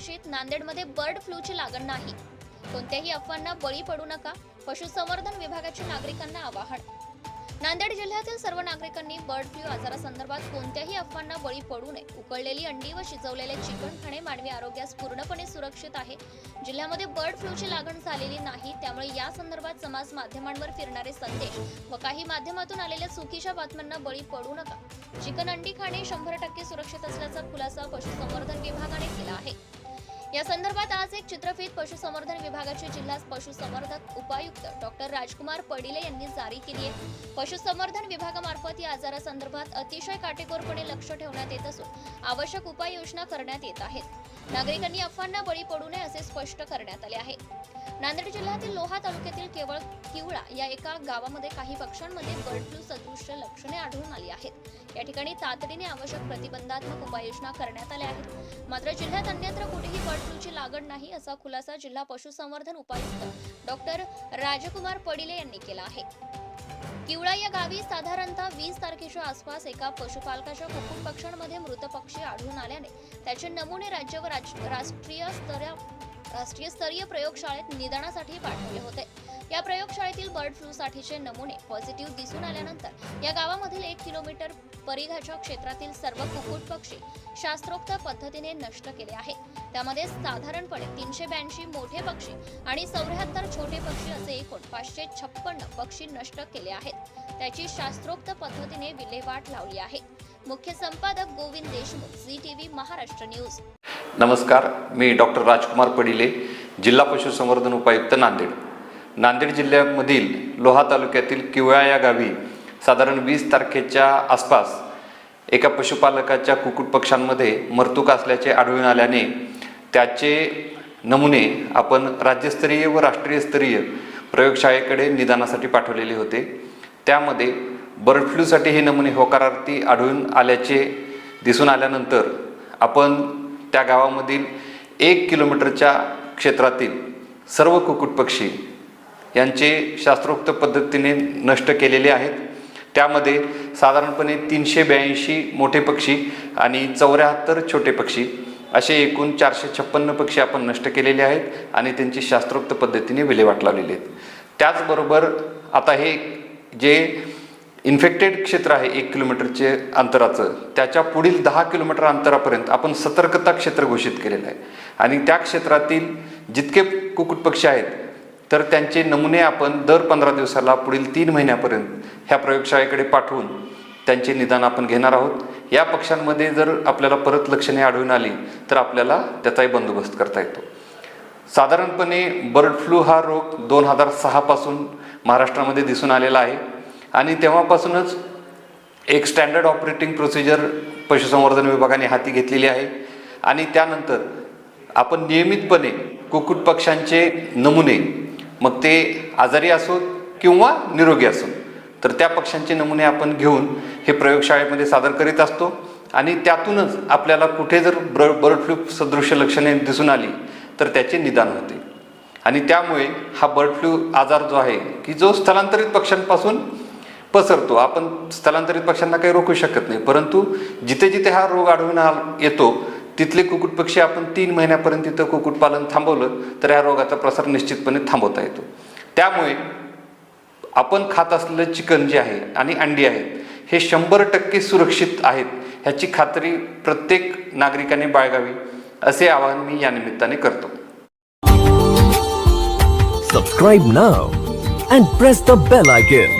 सुरक्षित नांदेडमध्ये बर्ड फ्लूची लागण नाही. कोणत्याही अफवांना बळी पडू नका. पशुसंवर्धन विभागाचे नागरिकांना आवाहन. नांदेड जिल्ह्यातील सर्व नागरिकांनी बर्ड फ्लू आजारासंदर्भात कोणत्याही अफवांना बळी पडू नये. उकळलेली अंडी व शिजवलेले चिकन खाणे मानवी आरोग्यास पूर्णपणे सुरक्षित आहे. जिल्ह्यामध्ये बर्ड फ्लूची लागण झालेली नाही त्यामुळे या संदर्भात समाज माध्यमांवर फिरणारे संदेश व काही माध्यमातून आलेल्या चुकीच्या बातम्यांना बळी पडू नका. चिकन अंडी खाणे शंभर टक्के सुरक्षित असल्याचा खुलासा पशुसंवर्धन विभागाने केला आहे. या संदर्भात आज एक चित्रफित पशुसंवर्धन विभागाचे जिल्हा पशुसंवर्धक उपायुक्त डॉक्टर राजकुमार पडिले यांनी जारी केली आहे. पशुसंवर्धन विभागामार्फत या आजारासंदर्भात अतिशय काटेकोरपणे लक्ष ठेवण्यात येत असून आवश्यक उपाययोजना करण्यात येत आहेत. नागरिकांनी अफवांना बळी पडू नये असे स्पष्ट करण्यात आले आहे. नांदेड जिल्ह्यातील लोहा तालुक्यातील केवळ किवळा या एका गावामध्ये काही पक्ष्यांमध्ये बर्ड फ्लू सदृश्य लक्षणे आढळून आली आहेत. या ठिकाणी तातडीने आवश्यक प्रतिबंधात्मक उपाययोजना करण्यात आल्या आहेत. मात्र जिल्ह्यात अन्यत्र कुठेही बर्ड फ्लूची लागण नाही असा खुलासा जिल्हा पशुसंवर्धन उपायुक्त डॉक्टर राजकुमार पडिले यांनी केला आहे. किवळा या गावी साधारणतः वीस तारखेच्या आसपास एका पशुपालकाच्या कुक्कुट पक्ष्यांमध्ये मृत पक्षी आढळून आल्याने त्याचे नमुने राज्य व राज- राष्ट्रीय स्तरावर राष्ट्रीय स्तरीय प्रयोगशाळेत निदानासाठी पाठवले होते. या प्रयोगशाळेतील बर्ड फ्लू साठीचे नमुने पॉझिटिव्ह दिसून आल्यानंतर या गावामधील एक किलोमीटर परिघाच्या क्षेत्रातील सर्व कुक्कुट पक्षी शास्त्रोक्त पद्धतीने नष्ट केले आहेत त्यामध्ये साधारणपणे तीनशे ब्याऐंशी मोठे पक्षी आणि चौऱ्याहत्तर छोटे पक्षी असे एकूण पाचशे छप्पन्न पक्षी नष्ट केले आहेत. त्याची शास्त्रोक्त पद्धतीने विल्हेवाट लावली आहे. मुख्य संपादक गोविंद देशमुख झी टीव्ही महाराष्ट्र न्यूज नमस्कार मी डॉक्टर राजकुमार पडिले जिल्हा पशुसंवर्धन उपायुक्त नांदेड. नांदेड जिल्ह्यामधील लोहा तालुक्यातील किवळा या गावी साधारण वीस तारखेच्या आसपास एका पशुपालकाच्या कुक्कुट पक्ष्यांमध्ये मर्तुक असल्याचे आढळून आल्याने त्याचे नमुने आपण राज्यस्तरीय व राष्ट्रीय स्तरीय प्रयोगशाळेकडे निदानासाठी पाठवलेले होते. त्यामध्ये बर्ड फ्लूसाठी हे नमुने होकारार्थी आढळून आल्याचे दिसून आल्यानंतर आपण त्या गावामधील एक किलोमीटरच्या क्षेत्रातील सर्व कुकुट पक्षी यांचे शास्त्रोक्त पद्धतीने नष्ट केलेले आहेत. त्यामध्ये साधारणपणे तीनशे ब्याऐंशी मोठे पक्षी आणि चौऱ्याहत्तर छोटे पक्षी असे एकूण चारशे छप्पन्न पक्षी आपण नष्ट केलेले आहेत आणि त्यांची शास्त्रोक्त पद्धतीने विल्हेवाट लावलेली आहेत. त्याचबरोबर आता हे जे इन्फेक्टेड क्षेत्र आहे एक किलोमीटरचे अंतराचं. त्याच्या पुढील दहा किलोमीटर अंतरापर्यंत आपण सतर्कता क्षेत्र घोषित केलेलं आहे. आणि त्या क्षेत्रातील जितके कुक्कुट पक्षी आहेत तर त्यांचे नमुने आपण दर पंधरा दिवसाला पुढील तीन महिन्यापर्यंत ह्या प्रयोगशाळेकडे पाठवून त्यांचे निदान आपण घेणार आहोत. या पक्ष्यांमध्ये जर आपल्याला परत लक्षणे आढळून आली तर आपल्याला त्याचाही बंदोबस्त करता येतो. साधारणपणे बर्ड फ्लू हा रोग दोन हजार सहापासून महाराष्ट्रामध्ये दिसून आलेला आहे. आणि तेव्हापासूनच एक स्टँडर्ड ऑपरेटिंग प्रोसिजर पशुसंवर्धन विभागाने हाती घेतलेली आहे. आणि त्यानंतर आपण नियमितपणे कुक्कुट पक्ष्यांचे नमुने मग ते आजारी असोत किंवा निरोगी असोत तर त्या पक्ष्यांचे नमुने आपण घेऊन हे प्रयोगशाळेमध्ये सादर करीत असतो. आणि त्यातूनच आपल्याला कुठे जर ब्र बर्ड फ्लू सदृश्य लक्षणे दिसून आली तर त्याचे निदान होते. आणि त्यामुळे हा बर्ड फ्लू आजार जो आहे की जो स्थलांतरित पक्ष्यांपासून पसरतो. आपण स्थलांतरित पक्ष्यांना काही रोखू शकत नाही. परंतु जिथे जिथे हा रोग आढळून आ- येतो तिथले कुक्कुटपक्षी आपण तीन महिन्यापर्यंत तिथं कुक्कुटपालन थांबवलं तर या रोगाचा प्रसार निश्चितपणे थांबवता येतो. त्यामुळे आपण खात असलेलं चिकन जे आहे आणि अंडी आहेत हे शंभर टक्के सुरक्षित आहेत ह्याची खात्री प्रत्येक नागरिकाने बाळगावी असे आवाहन मी या निमित्ताने करतो. Subscribe now and press the bell icon